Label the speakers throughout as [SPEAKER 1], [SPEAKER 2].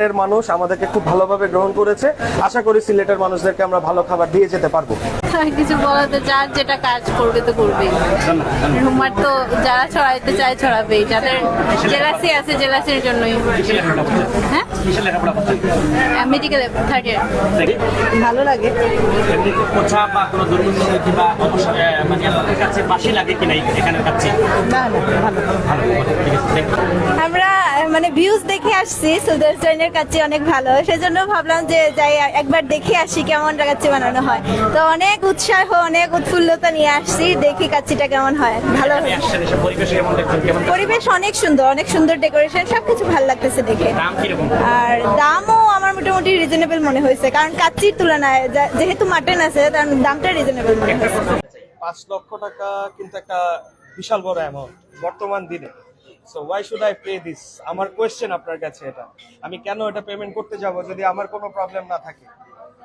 [SPEAKER 1] সিলেটের মানুষ আমাদেরকে খুব ভালোভাবে গ্রহণ করেছে। আশা করি সিলেটের মানুষদেরকে আমরা ভালো খাবার দিয়ে যেতে পারব।
[SPEAKER 2] কিছু বলাতে যার যেটা কাজ করবে তো করবেই। রুমার তো যারা ছড়াইতে চায় ছড়াবেই যাদের জেলাসি আছে জেলাসির জন্যই। হ্যাঁ? মেডিকেল থার্ড ইয়ার ভালো লাগে।
[SPEAKER 3] কোচা বা কোনো দুর্নীতি কিংবা মানে আপনাদের কাছে বাসি লাগে কিনা এখানের কাছে
[SPEAKER 2] না না ভালো
[SPEAKER 3] ভালো.
[SPEAKER 4] আমরা মানে ভিউজ দেখে আসছি সুদর্শনের কাছে অনেক ভালো। সেজন্য ভাবলাম যে যাই একবার দেখে আসি কেমন কাচ্চি বানানো হয়। তো অনেক উৎসাহ অনেক উৎফুল্লতা নিয়ে আসছি দেখি কাচ্চিটা কেমন হয়। ভালো
[SPEAKER 3] পরিবেশ
[SPEAKER 4] অনেক সুন্দর অনেক সুন্দর ডেকোরেশন সবকিছু ভালো লাগতেছে দেখে। আর দামও আমার মোটামুটি রিজনেবল মনে হয়েছে কারণ কাচ্চির তুলনায় যেহেতু মাটন আছে তার দামটা রিজনেবল মনে হয়েছে।
[SPEAKER 1] পাঁচ লক্ষ টাকা কিন্তু একটা বিশাল বড় অ্যামাউন্ট বর্তমান দিনে। So why should I pay this আমার কোয়েশ্চেন আপনার কাছে এটা। আমি কেন এটা পেমেন্ট করতে যাব যদি আমার কোনো প্রবলেম না থাকে?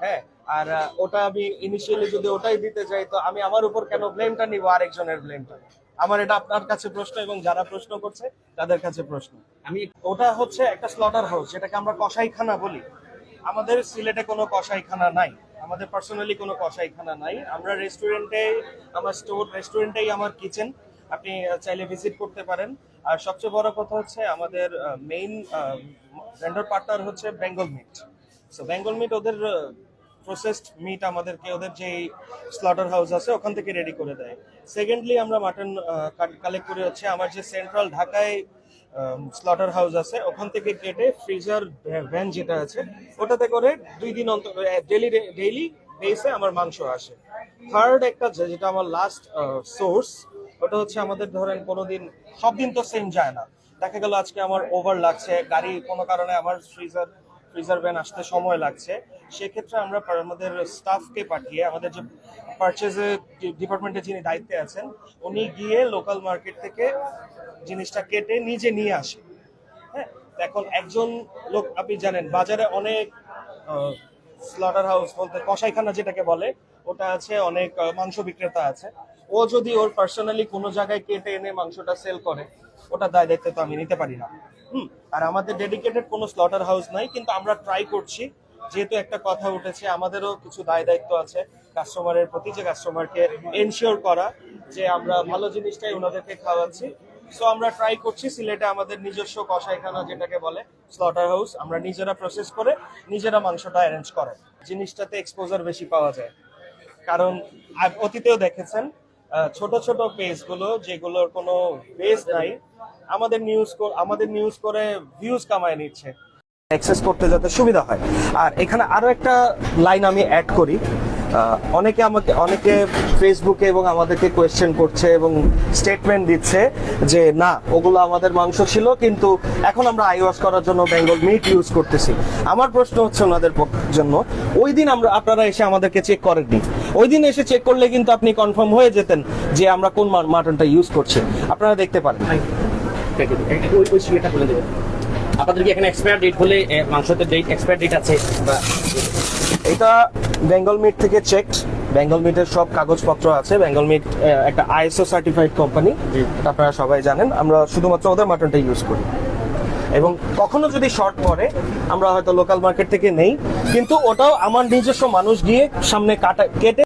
[SPEAKER 1] হ্যাঁ আর ওটা আমি ইনিশিয়ালি যদি ওটাই দিতে যাই, তো আমি আমার উপর কেন ব্লেমটা নিব আরেকজনের ব্লেমটা আমার এটা আপনার কাছে প্রশ্ন এবং যারা প্রশ্ন করছে, তাদের কাছে প্রশ্ন।
[SPEAKER 3] আমি,
[SPEAKER 1] ওটা হচ্ছে একটা স্লটার হাউস যেটাকে আমরা কসাইখানা বলি। আমাদের সিলেটে কোনো কসাইখানা নাই। আমাদের পার্সোনালি কোনো কসাইখানা নাই। আমরা রেস্টুরেন্টে আমার স্টোর রেস্টুরেন্টেই আমার কিচেন আপনি চাইলে ভিজিট করতে পারেন। আর সবচেয়ে বড় কথা হচ্ছে আমাদের মেইন ভেন্ডর পার্টনার হচ্ছে Bengal meat so Bengal meat ওদের প্রসেসড মিট আমাদেরকে, ওদের যে স্লটার হাউস আছে, ওখান থেকে রেডি করে দেয়। সেকেন্ডলি আমরা মাটন কালেক্ট করে হচ্ছে আমার যে সেন্ট্রাল ঢাকায় স্লটার হাউস আছে, ওখান থেকে কেটে ফ্রিজার ভ্যান যেটা আছে, ওটাতে করে দুই দিন অন্তর ডেলি ডেইলি বেসে আমার মাংস আসে। থার্ড একটা যেটা আমার লাস্ট সোর্স ওটা হচ্ছে আমাদের ধরেন কোনোদিন, সব দিন তো সেম যায় না। দেখা গেল আজকে আমার ওভার লাগছে, গাড়ি কোনো কারণে আমার ফ্রিজার ফ্রিজার ভ্যান আসতে সময় লাগছে। সেক্ষেত্রে আমরা আমাদের স্টাফকে পাঠিয়ে, আমাদের যে পারচেজে ডিপার্টমেন্টে যিনি দায়িত্বে আছেন, উনি গিয়ে লোকাল মার্কেট থেকে জিনিসটা কেটে নিজে নিয়ে আসে। হ্যাঁ এখন একজন লোক, আপনি জানেন, বাজারে অনেক স্লটার হাউস বলতে কসাইখানা যেটাকে বলে, ওটা আছে, অনেক মাংস বিক্রেতা আছে। ও যদি ওর পার্সোনালি কোনো জায়গায় কেটে এনে মাংসটা সেল করে, ওটা দায় দায়িত্ব তো আমি নিতে পারি না। হুম, আর আমাদের ডেডিকেটেড কোনো স্লটার হাউস নাই, কিন্তু আমরা ট্রাই করছি। যেহেতু একটা কথা উঠেছে, আমাদেরও কিছু দায় দায়িত্ব আছে কাস্টমারের প্রতি, যে কাস্টমারকে এনশিওর করা যে আমরা ভালো জিনিসটাই ওনাদেরকে খাওয়াচ্ছি। সো আমরা ট্রাই করছি, সিলেটে আমাদের নিজস্ব কষাইখানা যেটাকে বলে স্লটার হাউস আমরা নিজেরা প্রসেস করে, নিজেরা মাংসটা অ্যারেঞ্জ করে জিনিসটাতে এক্সপোজার বেশি পাওয়া যায়। কারণ অতীতেও দেখেছেন ছোট ছোট পেজগুলো যেগুলোর কোনো পেজ নাই, আমাদের নিউজ আমাদের নিউজ করে ভিউজ কামায় নিচ্ছে। অ্যাক্সেস করতে যাতে সুবিধা হয়। আর এখানে আরও একটা লাইন আমি অ্যাড করি। অনেকে আমাকে অনেকে ফেসবুকে এবং আমাদেরকে কোয়েশ্চেন করছে এবং স্টেটমেন্ট দিচ্ছে যে না ওগুলো আমাদের মাংস ছিল কিন্তু এখন আমরা আইওয়াশ করার জন্য বেঙ্গল মিট ইউজ করতেছি। আমার প্রশ্ন হচ্ছে ওনাদের জন্য ওই দিন আমরা আপনারা এসে আমাদেরকে চেক করেননি। ওই দিন এসে চেক করলে কিন্তু আপনি কনফার্ম হয়ে যেতেন যে আমরা কোন মাটনটা ইউজ করছি। আপনারা দেখতে পারেন।
[SPEAKER 3] ওই সিলেটা দেবেন। আপনাদের কি এখানে এক্সপায়ার ডেট বলে এ, মাংসতে ডেট এক্সপায়ার ডেট আছে? বা
[SPEAKER 1] এটা বেঙ্গল মিট থেকে চেক বেঙ্গল মিটের সব কাগজপত্র আছে। বেঙ্গল মিট একটা আইএসও সার্টিফাইড কোম্পানি আপনারা সবাই জানেন। আমরা শুধুমাত্র ওদের মাটনটা ইউজ করি। এবং কখনো যদি শর্ট পড়ে আমরা হয়তো লোকাল মার্কেট থেকে নেই। কিন্তু ওটাও আমার নিজস্ব মানুষ গিয়ে সামনে কাটা কেটে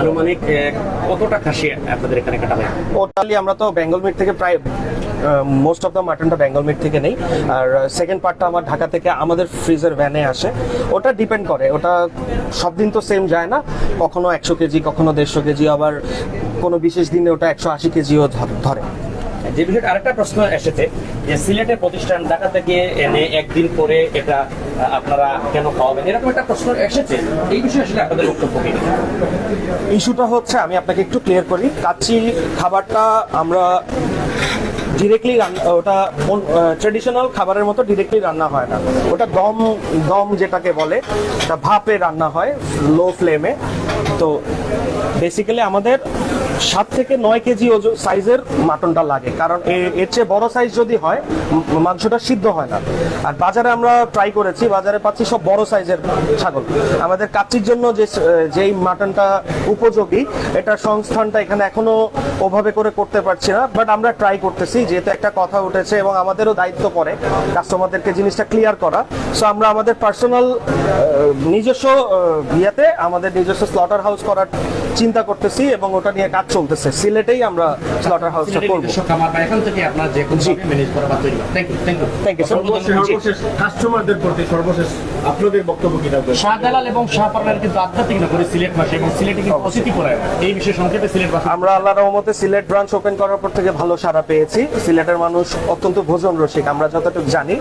[SPEAKER 3] আনুমানিক এ, কতটা খাসি আপনাদের এখানে কাটা হয়?
[SPEAKER 1] টোটালি আমরা তো বেঙ্গল মিট থেকে প্রায় মোস্ট অফ দ্য মাটনটা বেঙ্গল মিট থেকে নেই। আর সেকেন্ড পার্টটা আমার ঢাকা থেকে আমাদের ফ্রিজের ভ্যানে আসে। ওটা ডিপেন্ড করে। ওটা সব দিন তো সেম যায় না। কখনো একশো কেজি কখনো দেড়শো কেজি আবার কোনো বিশেষ দিনে ওটা একশো আশি কেজিও ধরে।
[SPEAKER 3] যে বিষয়ে আরেকটা প্রশ্ন এসেছে যে সিলেটের প্রতিষ্ঠান ঢাকা থেকে এনে একদিন পরে এটা আপনারা কেন খাওয়াবেন? এরকম একটা প্রশ্ন এসেছে। এই বিষয়ে আসলে আপনাদের বক্তব্য কি?
[SPEAKER 1] ইস্যুটা হচ্ছে আমি আপনাকে একটু ক্লিয়ার করি। কাচ্চি খাবারটা আমরা ডিরেক্টলি ওটা ট্রেডিশনাল খাবারের মতো ডিরেক্টলি রান্না হয় না। ওটা দম দম যেটাকে বলে, ওটা ভাপে রান্না হয় লো ফ্লেমে তো বেসিক্যালি আমাদের সাত থেকে নয় কেজি সাইজের মাটনটা লাগে। কারণ এর চেয়ে বড় সাইজ যদি হয়, মাংসটা সিদ্ধ হয় না। আর বাজারে আমরা ট্রাই করেছি, বাজারে পাচ্ছি সব বড় সাইজের ছাগল। আমাদের কাচ্চির জন্য যে, যেই মাটনটা উপযোগী এটার সংস্থানটা এখানে এখনও ওভাবে করে করতে পারছি না বাট আমরা ট্রাই করতেছি, যেহেতু একটা কথা উঠেছে এবং আমাদেরও দায়িত্ব পড়ে কাস্টমারদেরকে জিনিসটা ক্লিয়ার করা। সো আমরা আমাদের পার্সোনাল নিজস্ব ইয়েতে আমাদের নিজস্ব স্লটার হাউস করার চিন্তা করতেছি এবং ওটা নিয়ে কাজ চলতেছে। সিলেটেই আমরা স্লটার হাউসটা করব
[SPEAKER 3] এখান থেকে আপনারা যে কোনো ম্যানেজ করা বা তৈরি thank you thank you
[SPEAKER 1] sir.
[SPEAKER 5] সর্বশেষ কাস্টমারদের প্রতি সর্বশেষ আপনাদের বক্তব্য কি থাকবে?
[SPEAKER 3] শাহজালাল এবং শাহপার্লার কিন্তু আধ্যাত্মিক নগরী সিলেট মাসে এবং সিলেটে কিন্তু অতিথি পড়ায় এই বিষয়ে সংক্ষেপে সিলেট বাসী।
[SPEAKER 1] আমরা আল্লাহ রহমতে সিলেট ব্রাঞ্চ ওপেন করার পর থেকে ভালো সাড়া পেয়েছি। সিলেটের মানুষ অত্যন্ত ভোজন রসিক আমরা যতটুকু জানি।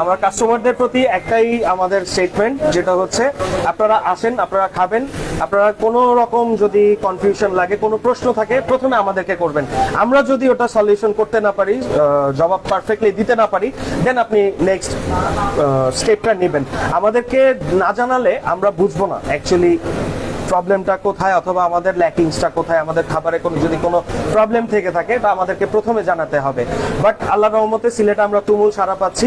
[SPEAKER 1] আমার কাস্টমারদের প্রতি একটাই আমাদের স্টেটমেন্ট যেটা হচ্ছে আপনারা আসেন আপনারা খাবেন আপনারা কোনো রকম যদি কনফিউশন লাগে, কোনো প্রশ্ন থাকে, প্রথমে আমাদেরকে করবেন। আমরা যদি ওটা সলিউশন করতে না পারি জবাব পারফেক্টলি দিতে না পারি দেন আপনি নেক্সট স্টেপটা নেবেন। আমাদেরকে না জানালে আমরা বুঝব না অ্যাকচুয়ালি প্রবলেমটা কোথায় অথবা আমাদের ল্যাকিংসটা কোথায়, আমাদের খাবারে কোনো, যদি কোনো প্রবলেম থেকে থাকে এটা আমাদেরকে প্রথমে জানাতে হবে। বাট আল্লাহ রহমতে সিলেটে আমরা তুমুল সারা পাচ্ছি।